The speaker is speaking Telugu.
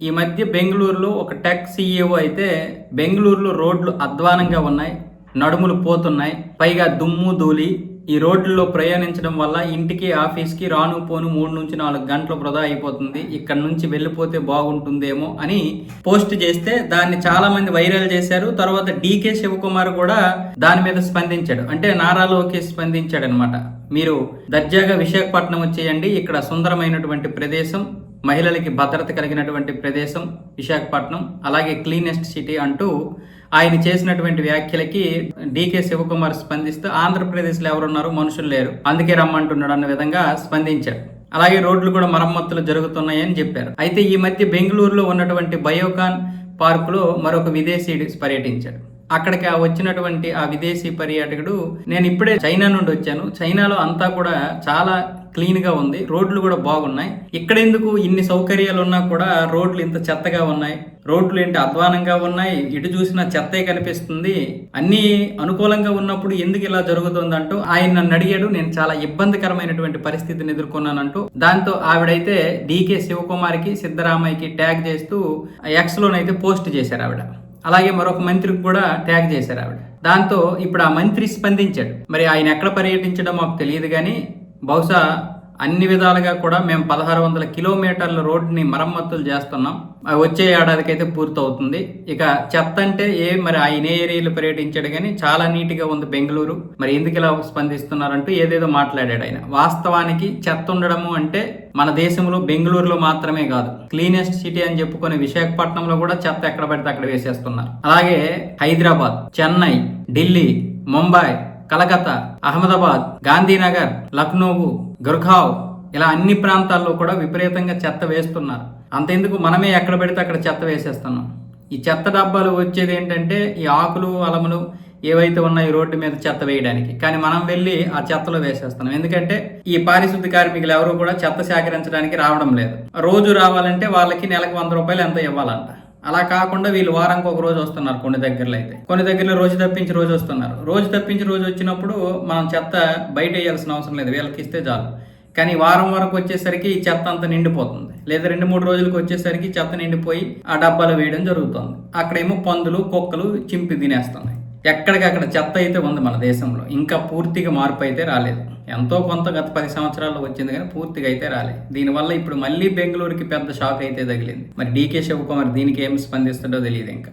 ఈ మధ్య బెంగళూరులో ఒక టెక్ సీఈఓ అయితే బెంగళూరులో రోడ్లు అధ్వానంగా ఉన్నాయి నడుములు పోతున్నాయి పైగా దుమ్ము ధూళి. ఈ రోడ్లలో ప్రయాణించడం వల్ల ఇంటికి ఆఫీస్కి రాను పోను మూడు నుంచి నాలుగు గంటలు వృధా అయిపోతుంది. ఇక్కడ నుంచి వెళ్ళిపోతే బాగుంటుందేమో అని పోస్ట్ చేస్తే దాన్ని చాలా మంది వైరల్ చేశారు. తర్వాత డీకే శివకుమార్ కూడా దాని మీద స్పందించాడు. అంటే నారా లోకేష్ స్పందించాడు అనమాట మీరు దర్జాగా విశాఖపట్నం వచ్చేయండి. ఇక్కడ సుందరమైనటువంటి ప్రదేశం. మహిళలకి భద్రత కలిగినటువంటి ప్రదేశం విశాఖపట్నం అలాగే క్లీనెస్ట్ సిటీ అంటూ ఆయన చేసినటువంటి వ్యాఖ్యలకి డీకే శివకుమార్ స్పందిస్తూ ఆంధ్రప్రదేశ్లో ఎవరున్నారు? మనుషులు లేరు. అందుకే రమ్మంటున్నాడు అన్న విధంగా స్పందించారు. అలాగే రోడ్లు కూడా మరమ్మతులు జరుగుతున్నాయని చెప్పారు. అయితే ఈ మధ్య బెంగళూరులో ఉన్నటువంటి బయోకాన్ పార్కులో మరొక విదేశీ పర్యటించాడు. అక్కడికి ఆ వచ్చినటువంటి ఆ విదేశీ పర్యాటకుడు నేను ఇప్పుడే చైనా నుండి వచ్చాను. చైనాలో అంతా కూడా చాలా క్లీన్గా ఉంది. రోడ్లు కూడా బాగున్నాయి. ఇక్కడ ఎందుకు ఇన్ని సౌకర్యాలు ఉన్నా కూడా రోడ్లు ఇంత చెత్తగా ఉన్నాయి. రోడ్లు ఏంటి అధ్వానంగా ఉన్నాయి? ఇటు చూసినా చెత్తే కనిపిస్తుంది. అన్ని అనుకూలంగా ఉన్నప్పుడు ఎందుకు ఇలా జరుగుతుందంటూ ఆయన నన్ను అడిగాడు. నేను చాలా ఇబ్బందికరమైనటువంటి పరిస్థితిని ఎదుర్కొన్నానంటూ. దాంతో ఆవిడైతే డీకే శివకుమార్కి సిద్ధరామయ్యకి ట్యాగ్ చేస్తూ ఎక్స్లోనైతే పోస్ట్ చేశారు ఆవిడ. అలాగే మరొక మంత్రికి కూడా ట్యాగ్ చేశారు ఆవిడ. దాంతో ఇప్పుడు ఆ మంత్రి స్పందించాడు. మరి ఆయన ఎక్కడ పర్యటించడం మాకు తెలియదు కానీ బహుశా అన్ని విధాలుగా కూడా మేము పదహారు వందల కిలోమీటర్ల రోడ్ని మరమ్మతులు చేస్తున్నాం. వచ్చే ఏడాదికైతే పూర్తవుతుంది. ఇక చెత్త అంటే ఏ మరి ఆయన ఏ ఏరియాలో పర్యటించాడు కానీ చాలా నీట్గా ఉంది బెంగళూరు. మరి ఎందుకు ఇలా స్పందిస్తున్నారంటూ ఏదేదో మాట్లాడాడు ఆయన. వాస్తవానికి చెత్త ఉండడము అంటే మన దేశంలో బెంగళూరులో మాత్రమే కాదు క్లీనెస్ట్ సిటీ అని చెప్పుకునే విశాఖపట్నంలో కూడా చెత్త ఎక్కడ పడితే అక్కడ వేసేస్తున్నారు. అలాగే హైదరాబాద్ చెన్నై ఢిల్లీ ముంబై కలకత్తా అహ్మదాబాద్ గాంధీనగర్ లక్నోవు గుర్గావ్ ఇలా అన్ని ప్రాంతాల్లో కూడా విపరీతంగా చెత్త వేస్తున్నారు. అంతెందుకు మనమే ఎక్కడ పెడితే అక్కడ చెత్త వేసేస్తున్నాం. ఈ చెత్త డబ్బాలు వచ్చేది ఏంటంటే ఈ ఆకులు అలములు ఏవైతే ఉన్నాయో రోడ్డు మీద చెత్త వేయడానికి. కానీ మనం వెళ్ళి ఆ చెత్తలో వేసేస్తున్నాం. ఎందుకంటే ఈ పారిశుద్ధ కార్మికులు ఎవరు కూడా చెత్త సేకరించడానికి రావడం లేదు. రోజు రావాలంటే వాళ్ళకి నెలకు వంద రూపాయలు ఎంత ఇవ్వాలంట. అలా కాకుండా వీళ్ళు వారానికి ఒక రోజు వస్తున్నారు కొన్ని దగ్గరలో అయితే. కొన్ని దగ్గరలో రోజు తప్పించి రోజు వస్తున్నారు. రోజు తప్పించి రోజు వచ్చినప్పుడు మనం చెత్త బయట వేయాల్సిన అవసరం లేదు. వీళ్ళకి ఇస్తే చాలు. కానీ వారం వరకు వచ్చేసరికి ఈ చెత్త అంతా నిండిపోతుంది. లేదా రెండు మూడు రోజులకు వచ్చేసరికి చెత్త నిండిపోయి ఆ డబ్బాలో వేయడం జరుగుతుంది. అక్కడేమో పందులు కుక్కలు చింపి తినేస్తుంది ఎక్కడికక్కడ చెత్త అయితే ఉంది మన దేశంలో. ఇంకా పూర్తిగా మార్పు అయితే రాలేదు. ఎంతో కొంత గత పది సంవత్సరాల్లో వచ్చింది కానీ పూర్తిగా అయితే రాలేదు. దీనివల్ల ఇప్పుడు మళ్ళీ బెంగళూరుకి పెద్ద షాక్ అయితే తగిలింది. మరి డీకే శివకుమార్ దీనికి ఏం స్పందిస్తుందో తెలియదు ఇంకా.